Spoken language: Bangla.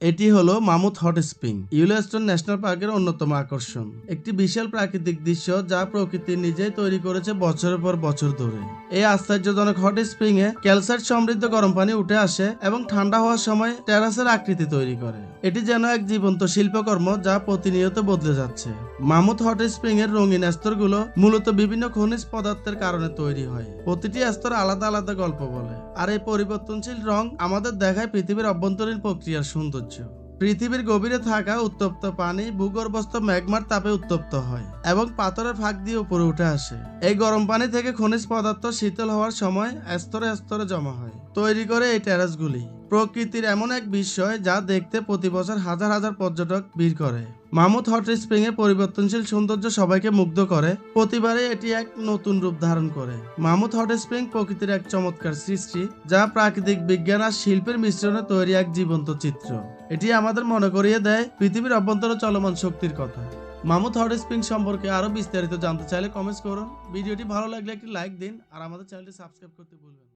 এটি হলো Mammoth Hot Spring, Yellowstone National পার্কের অন্যতম আকর্ষণ। একটি বিশাল প্রাকৃতিক দৃশ্য যা প্রকৃতি নিজেই তৈরি করেছে বছরের পর বছর ধরে। এই আশ্চর্যজনক হট স্প্রিং এ ক্যালসাইট সমৃদ্ধ গরম পানি উঠে আসে এবং ঠান্ডা হওয়ার সময় টেরাসের আকৃতি তৈরি করে। এটি যেন এক জীবন্ত শিল্পকর্ম যা প্রতিনিয়ত বদলে যাচ্ছে। মামুথ হট স্প্রিং এর রঙিন স্তরগুলো মূলত বিভিন্ন খনিজ পদার্থের কারণে তৈরি হয়। প্রতিটি স্তর আলাদা আলাদা গল্প বলে। আর এই পরিবর্তনশীল রং আমাদের দেখায় পৃথিবীর অভ্যন্তরীণ প্রক্রিয়ার সৌন্দর্য। পৃথিবীর গভীরে থাকা উত্তপ্ত পানি ভূগর্ভস্থ ম্যাগমার তাপে উত্তপ্ত হয় এবং পাথরের ফাঁক দিয়ে উপরে উঠে আসে। এই গরম পানি থেকে খনিজ পদার্থ শীতল হওয়ার সময় স্তরে স্তরে জমা হয়। তৈরি করে এই টেরাসগুলি প্রকৃতির এমন এক বিষয় যা দেখতে প্রতি বছর হাজার হাজার পর্যটক ভিড় করে। মামুথ হট স্প্রিং এর পরিবর্তনশীল সৌন্দর্য সবাইকে মুগ্ধ করে। প্রতিবারে এটি এক নতুন রূপ ধারণ করে। মামুথ হট স্প্রিং প্রকৃতির এক চমৎকার সৃষ্টি যা প্রাকৃতিক বিজ্ঞান আর শিল্পের মিশ্রণে তৈরি এক জীবন্ত চিত্র। এটি আমাদের মনে করিয়ে দেয় পৃথিবীর অভ্যন্তরে চলমান শক্তির কথা মামুদ হট স্প্রিং সম্পর্কে আরও বিস্তারিত জানতে চাইলে কমেন্টস করুন ভিডিওটি ভালো লাগলে একটি লাইক দিন আর আমাদের চ্যানেলটি সাবস্ক্রাইব করতে ভুলবেন।